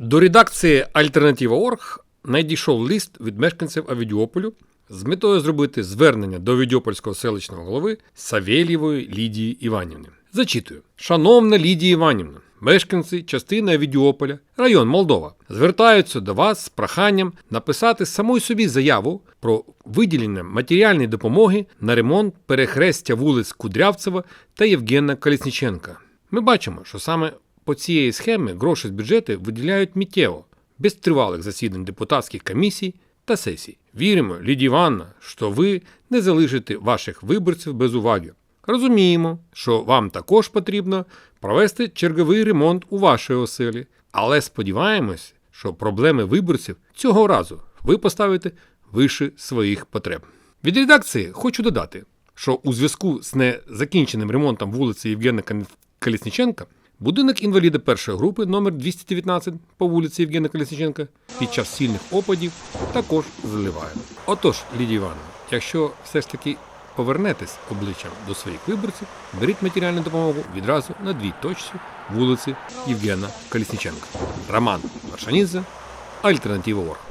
До редакції Альтернатива.орг надійшов лист від мешканців Авідіополю з метою зробити звернення до Авідіопольського селищного голови Савєлєвої Лідії Іванівни. Зачитую: Шановна Лідія Іванівна, мешканці частини Авідіополя, район Молдова, звертаються до вас з проханням написати самої собі заяву про виділення матеріальної допомоги на ремонт перехрестя вулиць Кудрявцева та Євгена Колісніченка. Ми бачимо, що саме по цієї схеми гроші з бюджету виділяють миттєво, без тривалих засідань депутатських комісій та сесій. Віримо, Лідія Івановна, що ви не залишите ваших виборців без уваги. Розуміємо, що вам також потрібно провести черговий ремонт у вашій оселі, але сподіваємось, що проблеми виборців цього разу ви поставите вище своїх потреб. Від редакції хочу додати, що у зв'язку з незакінченим ремонтом вулиці Євгена Колісніченка будинок інваліда першої групи номер 219 по вулиці Євгена Колісніченка під час сильних опадів також заливає. Отож, Лідія Івановна, якщо все ж таки повернетесь обличчям до своїх виборців, беріть матеріальну допомогу відразу на дві точці вулиці Євгена Колісніченка. Роман Варшанідзе, Альтернатива Орг.